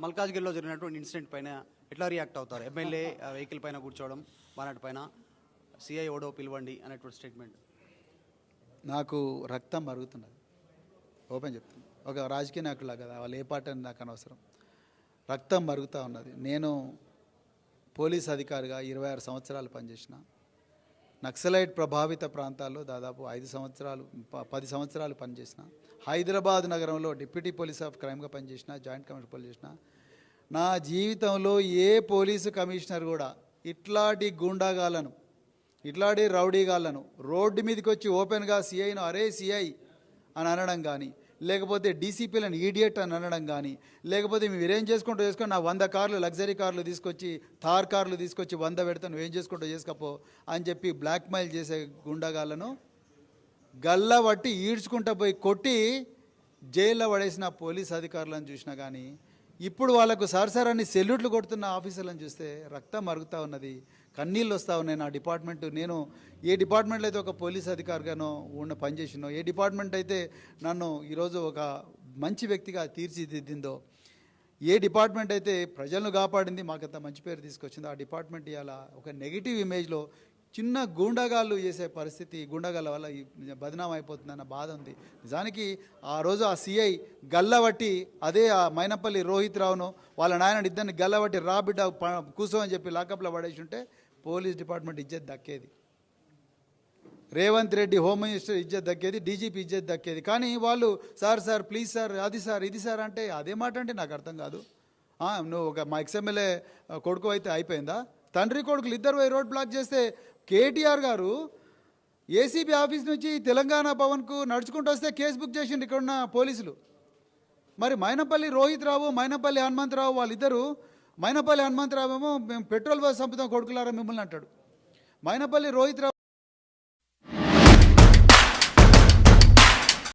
మల్కాజ్గిరిలో జరిగినటువంటి ఇన్సిడెంట్ పైన ఎట్లా రియాక్ట్ అవుతారు? ఎమ్మెల్యే వెహికల్ పైన కూర్చోవడం బానట్ పైన సిఐ ఓడో పిలవండి అనేటువంటి స్టేట్మెంట్. నాకు రక్తం మరుగుతున్నది. ఓపెన్ చెప్తాను ఒక రాజకీయ నాయకులా కదా వాళ్ళు ఏ పార్టీ అని నాకు అనవసరం. రక్తం మరుగుతూ ఉన్నది. నేను పోలీస్ అధికారిగా ఇరవై ఆరు సంవత్సరాలు పనిచేసిన. నక్సలైట్ ప్రభావిత ప్రాంతాల్లో దాదాపు ఐదు సంవత్సరాలు ప- పది సంవత్సరాలు పనిచేసిన. హైదరాబాద్ నగరంలో డిప్యూటీ పోలీస్ ఆఫ్ క్రైమ్గా పనిచేసిన జాయింట్ కమిషనర్ పోలీస్ చేసిన. నా జీవితంలో ఏ పోలీసు కమిషనర్ కూడా ఇట్లాంటి గూండాగాలను ఇట్లాంటి రౌడీగాళ్ళను రోడ్డు మీదకి వచ్చి ఓపెన్గా సిఐను అరే సిఐ అని అనడం కానీ లేకపోతే డీసీపీలను ఈడియట్ అని అనడం కానీ లేకపోతే మేము ఏం చేసుకుంటూ చేసుకొని నా వంద కార్లు లగ్జరీ కార్లు తీసుకొచ్చి థార్ కార్లు తీసుకొచ్చి వంద పెడతాను నువ్వేం చేసుకుంటూ చేసుకపో అని చెప్పి బ్లాక్మెయిల్ చేసే గుండాగాళ్ళను గల్ల పట్టి ఈడ్చుకుంటా పోయి కొట్టి జైల్లో పడేసిన పోలీస్ అధికారులను చూసినా కానీ ఇప్పుడు వాళ్ళకు సరసరాన్ని సెల్యూట్లు కొడుతున్న ఆఫీసర్లను చూస్తే రక్తం మరుగుతూ ఉన్నది కన్నీళ్ళు వస్తూ ఉన్నాయి నా డిపార్ట్మెంట్. నేను ఏ డిపార్ట్మెంట్లో అయితే ఒక పోలీస్ అధికారిగానో ఉన్న పనిచేసినో ఏ డిపార్ట్మెంట్ అయితే నన్ను ఈరోజు ఒక మంచి వ్యక్తిగా తీర్చిదిద్దిందో ఏ డిపార్ట్మెంట్ అయితే ప్రజలను కాపాడింది మాకంత మంచి పేరు తీసుకొచ్చిందో ఆ డిపార్ట్మెంట్ ఇవాళ ఒక నెగిటివ్ ఇమేజ్లో చిన్న గూండగాళ్ళు చేసే పరిస్థితి గుండగాళ్ళ వల్ల ఈ బదనాం అయిపోతుందన్న బాధ ఉంది. నిజానికి ఆ రోజు ఆ సిఐ గల్లబట్టి అదే ఆ మైనపల్లి రోహిత్ రావును వాళ్ళ నాయన ఇద్దరిని గల్లబట్టి రా బిడ్డ కూసో అని చెప్పి లాకప్లో పడేసి ఉంటే పోలీస్ డిపార్ట్మెంట్ ఇజ్జత్ దక్కేది. రేవంత్ రెడ్డి హోమ్ మినిస్టర్ ఇజ్జత్ దక్కేది డీజీపీ ఇజ్జత్ దక్కేది. కానీ వాళ్ళు సార్ సార్ ప్లీజ్ సార్ అది సార్ ఇది సార్ అంటే అదే మాట అంటే నాకు అర్థం కాదు. నువ్వు ఒక మా ఎక్స్ఎమ్మెల్యే కొడుకు అయితే అయిపోయిందా? తండ్రి కొడుకులు ఇద్దరు పోయి రోడ్ బ్లాక్ చేస్తే కేటీఆర్ గారు ఏసీబీ ఆఫీస్ నుంచి తెలంగాణ భవన్కు నడుచుకుంటూ వస్తే కేసు బుక్ చేసిండు ఇక్కడున్న పోలీసులు. మరి మైనపల్లి రోహిత్ రావు మైనపల్లి హనుమంతరావు వాళ్ళిద్దరు మైనపల్లి హనుమంతరావు ఏమో మేము పెట్రోల్ బస్ చంపుతాం కొడుకులారా మిమ్మల్ని అంటాడు. మైనపల్లి రోహిత్ రావు